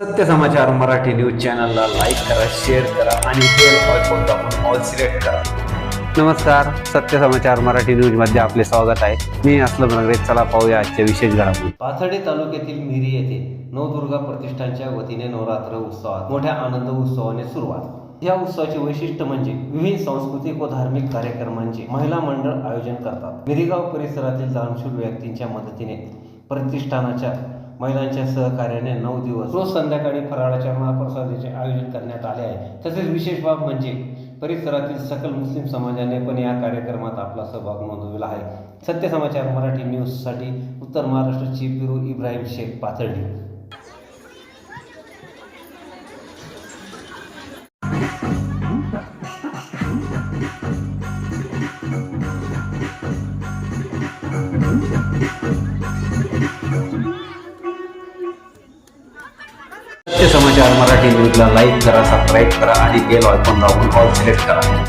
सत्य समाचार मराठी न्यूज चॅनलला लाईक करा शेअर करा आणि बेल आयकॉन दाबून ऑल सिलेक्ट करा. नमस्कार सत्य समाचार मराठी न्यूजमध्ये आपले स्वागत आहे. मी असलम नगरे चला पाहूया आजच्या विशेष घडामोडी. पाथर्डी तालुक्यातील मिरी येथे नवदुर्गा प्रतिष्ठानच्या वतीने नवरात्र उत्सवात मोठ्या आनंद उत्सवाने सुरुवात. या उत्सवाचे वैशिष्ट्य म्हणजे विविध सांस्कृतिक व धार्मिक कार्यक्रमांचे महिला मंडळ आयोजन करतात. मिरीगाव परिसरातील दानशूर व्यक्तींच्या मदतीने प्रतिष्ठानाच्या महिलांच्या सहकार्याने नऊ दिवस रोज संध्याकाळी फराळाच्या महाप्रसादाचे आयोजन करण्यात आले आहे तसेच विशेष बाब म्हणजे परिसरातील सकल मुस्लिम समाजाने पण या कार्यक्रमात आपला सहभाग नोंदविला आहे सत्य समाचार मराठी न्यूजसाठी Uttar Maharashtra chief bureau Ibrahim Shaikh Pathardi Thank you. Marathi न्यूजला लाईक करा सबस्क्राईब करा आणि बेल आयकॉन दाबून ऑल सिलेक्ट करा.